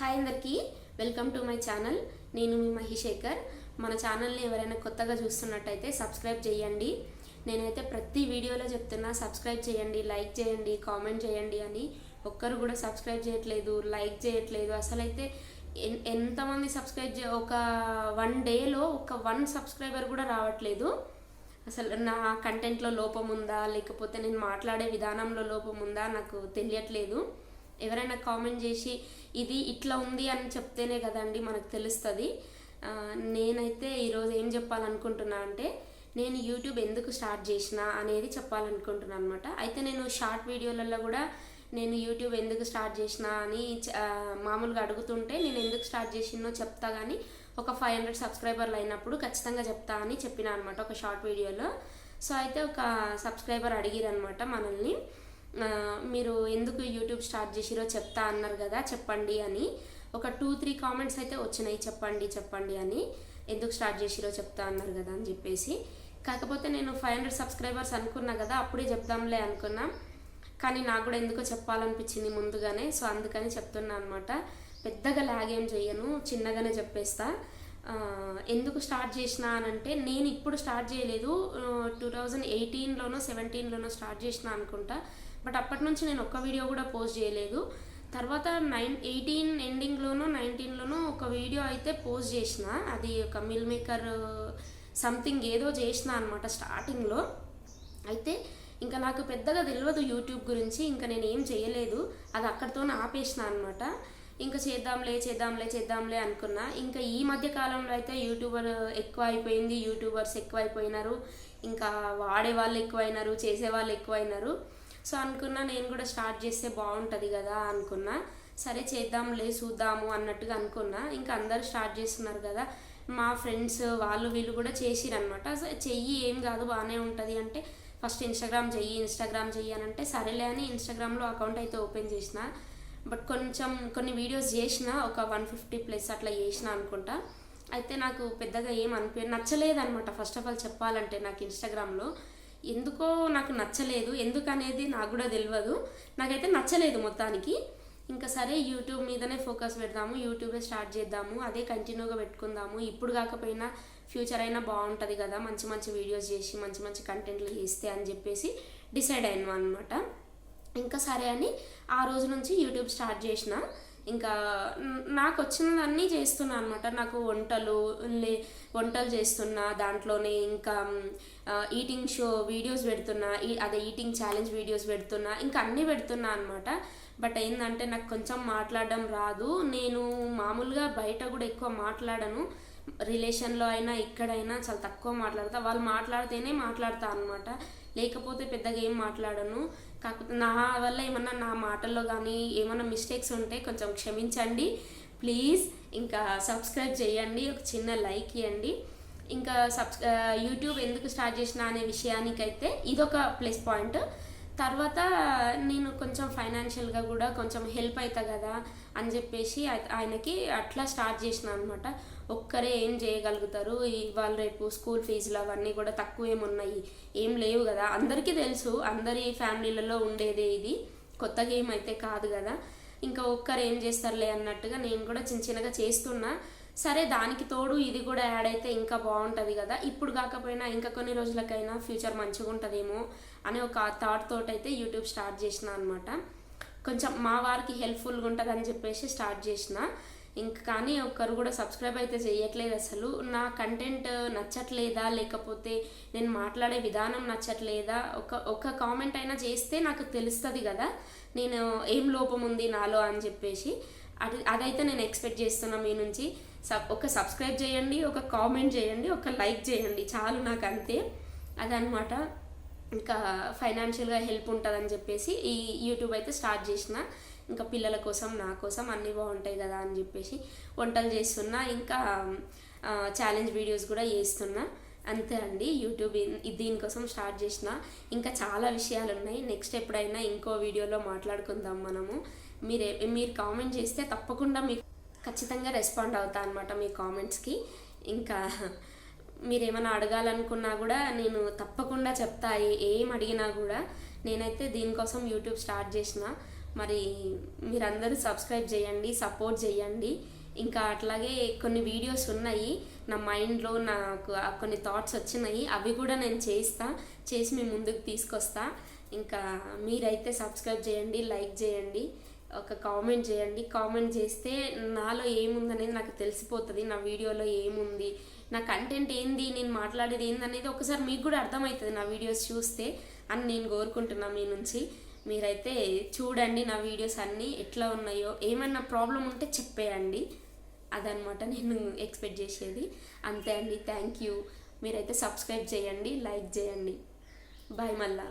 Hi అందరికీ welcome to my channel. నేను మీ మహిశేఖర్ మన ఛానల్ని ఎవరైనా కొత్తగా చూస్తున్నట్టయితే సబ్స్క్రైబ్ చేయండి. నేనైతే ప్రతి వీడియోలో చెప్తున్నా సబ్స్క్రైబ్ చేయండి లైక్ చేయండి కామెంట్ చేయండి అని ఒక్కరు కూడా సబ్స్క్రైబ్ చేయట్లేదు లైక్ చేయట్లేదు. అసలైతే ఎన్- ఎంతమంది సబ్స్క్రైబ్ చే ఒక వన్ డేలో ఒక వన్ సబ్స్క్రైబర్ కూడా రావట్లేదు. అసలు నా కంటెంట్లో లోపం ఉందా లేకపోతే నేను మాట్లాడే విధానంలో లోపం ఉందా నాకు తెలియట్లేదు. ఎవరైనా కామెంట్ చేసి ఇది ఇట్లా ఉంది అని చెప్తేనే కదండి మనకు తెలుస్తుంది. నేనైతే ఈరోజు ఏం చెప్పాలనుకుంటున్నా అంటే నేను యూట్యూబ్ ఎందుకు స్టార్ట్ చేసిన అనేది చెప్పాలనుకుంటున్నాను అనమాట అయితే నేను షార్ట్ వీడియోలలో కూడా నేను యూట్యూబ్ ఎందుకు స్టార్ట్ చేసిన అని మామూలుగా అడుగుతుంటే నేను ఎందుకు స్టార్ట్ చేసినో చెప్తా కానీ ఒక ఫైవ్ హండ్రెడ్ సబ్స్క్రైబర్లు అయినప్పుడు ఖచ్చితంగా చెప్తా అని చెప్పిన అనమాట ఒక షార్ట్ వీడియోలో. సో అయితే ఒక సబ్స్క్రైబర్ అడిగిరనమాట మనల్ని. మీరు ఎందుకు యూట్యూబ్ స్టార్ట్ చేసిరో చెప్తా అన్నారు కదా చెప్పండి అని. ఒక టూ త్రీ కామెంట్స్ అయితే వచ్చినాయి చెప్పండి చెప్పండి అని. ఎందుకు స్టార్ట్ చేసిరో చెప్తా అన్నారు కదా అని చెప్పేసి. కాకపోతే నేను ఫైవ్ హండ్రెడ్ సబ్స్క్రైబర్స్ అనుకున్నా కదా అప్పుడే చెప్దాంలే అనుకున్నాం. కానీ నాకు కూడా ఎందుకో చెప్పాలనిపించింది ముందుగానే సో అందుకని చెప్తున్నా అనమాట పెద్దగా లాగేం చేయను చిన్నగానే చెప్పేస్తా. ఎందుకు స్టార్ట్ చేసినా అని అంటే నేను ఇప్పుడు స్టార్ట్ చేయలేదు. టూ థౌజండ్ ఎయిటీన్లోనో సెవెంటీన్లోనో స్టార్ట్ చేసిన అనుకుంటా. బట్ అప్పటి నుంచి నేను ఒక్క వీడియో కూడా పోస్ట్ చేయలేదు. తర్వాత నైన్ ఎయిటీన్ ఎండింగ్లోనో నైన్టీన్లోనో ఒక వీడియో అయితే పోస్ట్ చేసిన. అది ఒక మిల్ మేకర్ సంథింగ్ ఏదో చేసిన అనమాట స్టార్టింగ్లో. అయితే ఇంకా నాకు పెద్దగా తెలియదు యూట్యూబ్ గురించి. ఇంకా నేను ఏం చేయలేదు. అది అక్కడితోనే ఆపేసిన అనమాట ఇంకా చేద్దాంలే చేద్దాంలే చేద్దాంలే అనుకున్నా. ఇంకా ఈ మధ్య కాలంలో అయితే యూట్యూబర్ ఎక్కువ అయిపోయింది యూట్యూబర్స్ ఎక్కువ అయిపోయినారు ఇంకా వాడే వాళ్ళు ఎక్కువైనారు చేసే వాళ్ళు ఎక్కువైనారు. సో అనుకున్నా నేను కూడా స్టార్ట్ చేస్తే బాగుంటుంది కదా అనుకున్నా. సరే చేద్దాంలే చూద్దాము అన్నట్టుగా అనుకున్నా. ఇంకా అందరు స్టార్ట్ చేస్తున్నారు కదా. మా ఫ్రెండ్స్ వాళ్ళు వీళ్ళు కూడా చేసిరనమాట చెయ్యి ఏం కాదు బాగానే ఉంటుంది అంటే ఫస్ట్ ఇన్స్టాగ్రామ్ చెయ్యి ఇన్స్టాగ్రామ్ చెయ్యి అని అంటే సరేలే అని ఇన్స్టాగ్రామ్లో అకౌంట్ అయితే ఓపెన్ చేసిన. బట్ కొంచెం కొన్ని వీడియోస్ చేసిన ఒక వన్ ఫిఫ్టీ ప్లస్ అట్లా చేసిన అనుకుంటా. అయితే నాకు పెద్దగా ఏం అనిపి నచ్చలేదు అనమాట ఫస్ట్ ఆఫ్ ఆల్ చెప్పాలంటే నాకు ఇన్స్టాగ్రామ్లో ఎందుకో నాకు నచ్చలేదు. ఎందుకనేది నాకు కూడా తెలియదు నాకైతే నచ్చలేదు మొత్తానికి. ఇంకా సరే యూట్యూబ్ మీదనే ఫోకస్ పెడదాము. యూట్యూబే స్టార్ట్ చేద్దాము. అదే కంటిన్యూగా పెట్టుకుందాము. ఇప్పుడు కాకపోయినా ఫ్యూచర్ అయినా బాగుంటుంది కదా. మంచి మంచి వీడియోస్ చేసి మంచి మంచి కంటెంట్లు చేస్తే అని చెప్పేసి డిసైడ్ అయ్యాను అనమాట ఇంకా సరే అని ఆ రోజు నుంచి యూట్యూబ్ స్టార్ట్ చేసిన. ఇంకా నాకు వచ్చినవన్నీ చేస్తున్నా అనమాట నాకు వంటలు లే వంటలు చేస్తున్నా. దాంట్లోనే ఇంకా ఈటింగ్ షో వీడియోస్ పెడుతున్నా. అదే ఈటింగ్ ఛాలెంజ్ వీడియోస్ పెడుతున్నా. ఇంకా అన్నీ పెడుతున్నా అనమాట బట్ ఏంటంటే నాకు కొంచెం మాట్లాడడం రాదు. నేను మామూలుగా బయట కూడా ఎక్కువ మాట్లాడను. రిలేషన్లో అయినా ఎక్కడైనా చాలా తక్కువ మాట్లాడతా. వాళ్ళు మాట్లాడితేనే మాట్లాడతా అనమాట లేకపోతే పెద్దగా ఏం మాట్లాడను. కాకపోతే నా వల్ల ఏమన్నా నా మాటల్లో కానీ ఏమన్నా మిస్టేక్స్ ఉంటే కొంచెం క్షమించండి. ప్లీజ్ ఇంకా సబ్స్క్రైబ్ చేయండి. ఒక చిన్న లైక్ ఇవ్వండి ఇంకా సబ్స్ యూట్యూబ్ ఎందుకు స్టార్ట్ చేసిన అనే విషయానికైతే ఇదొక ప్లస్ పాయింట్ తర్వాత నేను కొంచెం ఫైనాన్షియల్గా కూడా కొంచెం హెల్ప్ అవుతా కదా. అని చెప్పేసి ఆయనకి అట్లా స్టార్ట్ చేసిన అనమాట ఒక్కరే ఏం చేయగలుగుతారు? ఇవాళ రేపు స్కూల్ ఫీజులు అవన్నీ కూడా తక్కువ ఏమున్నాయి ఏం లేవు కదా. అందరికీ తెలుసు అందరి ఫ్యామిలీలలో ఉండేదే ఇది. కొత్తగా ఏమైతే కాదు కదా. ఇంకా ఒక్కరు ఏం చేస్తారులే అన్నట్టుగా నేను కూడా చిన్న చిన్నగా చేస్తున్నా. సరే దానికి తోడు ఇది కూడా యాడ్ అయితే ఇంకా బాగుంటుంది కదా. ఇప్పుడు కాకపోయినా ఇంకా కొన్ని రోజులకైనా ఫ్యూచర్ మంచిగా ఉంటుందేమో అనే ఒక థాట్ తోటైతే అయితే యూట్యూబ్ స్టార్ట్ చేసిన అనమాట కొంచెం మా వారికి హెల్ప్ఫుల్గా ఉంటుంది అని చెప్పేసి స్టార్ట్ చేసిన. ఇంకా కానీ ఒక్కరు కూడా సబ్స్క్రైబ్ అయితే చేయట్లేదు అసలు. నా కంటెంట్ నచ్చట్లేదా? లేకపోతే నేను మాట్లాడే విధానం నచ్చట్లేదా? ఒక ఒక కామెంట్ అయినా చేస్తే నాకు తెలుస్తుంది కదా. నేను ఏం లోపం ఉంది నాలో అని చెప్పేసి. అది అదైతే నేను ఎక్స్పెక్ట్ చేస్తున్నా మీ నుంచి. సబ్ ఒక సబ్స్క్రైబ్ చేయండి ఒక కామెంట్ చేయండి ఒక లైక్ చేయండి. చాలు నాకు అంతే అదనమాట ఇంకా ఫైనాన్షియల్గా హెల్ప్ ఉంటుందని చెప్పేసి ఈ యూట్యూబ్ అయితే స్టార్ట్ చేసిన. ఇంకా పిల్లల కోసం నా కోసం అన్నీ బాగుంటాయి కదా అని చెప్పేసి వంటలు చేస్తున్నా. ఇంకా ఛాలెంజ్ వీడియోస్ కూడా చేస్తున్నా. అంతే అండి యూట్యూబ్ దీనికోసం స్టార్ట్ చేసిన. ఇంకా చాలా విషయాలు ఉన్నాయి. నెక్స్ట్ ఎప్పుడైనా ఇంకో వీడియోలో మాట్లాడుకుందాం మనము. మీరు మీరు కామెంట్ చేస్తే తప్పకుండా మీకు ఖచ్చితంగా రెస్పాండ్ అవుతా అనమాట మీ కామెంట్స్కి ఇంకా మీరు ఏమైనా అడగాలనుకున్నా కూడా నేను తప్పకుండా చెప్తా. ఏం అడిగినా కూడా నేనైతే దీనికోసం యూట్యూబ్ స్టార్ట్ చేసిన. మరి మీరందరూ సబ్స్క్రైబ్ చేయండి సపోర్ట్ చేయండి. ఇంకా అట్లాగే కొన్ని వీడియోస్ ఉన్నాయి. నా మైండ్లో నాకు కొన్ని థాట్స్ వచ్చినాయి. అవి కూడా నేను చేస్తా చేసి మీ ముందుకు తీసుకొస్తా. ఇంకా మీరైతే సబ్స్క్రైబ్ చేయండి లైక్ చేయండి. ఒక కామెంట్ చేయండి. కామెంట్ చేస్తే నాలో ఏముందనేది నాకు తెలిసిపోతుంది నా వీడియోలో ఏముంది నా కంటెంట్ ఏంది నేను మాట్లాడేది ఏందనేది ఒకసారి మీకు కూడా అర్థమవుతుంది నా వీడియోస్ చూస్తే అని నేను కోరుకుంటున్నా మీ నుంచి. మీరైతే చూడండి నా వీడియోస్ అన్నీ ఎట్లా ఉన్నాయో ఏమైనా ప్రాబ్లం ఉంటే చెప్పేయండి. అదనమాట నేను ఎక్స్పెక్ట్ చేసేది. అంతే అండి థ్యాంక్ యూ. మీరైతే సబ్స్క్రైబ్ చేయండి లైక్ చేయండి. బాయ్ మళ్ళా.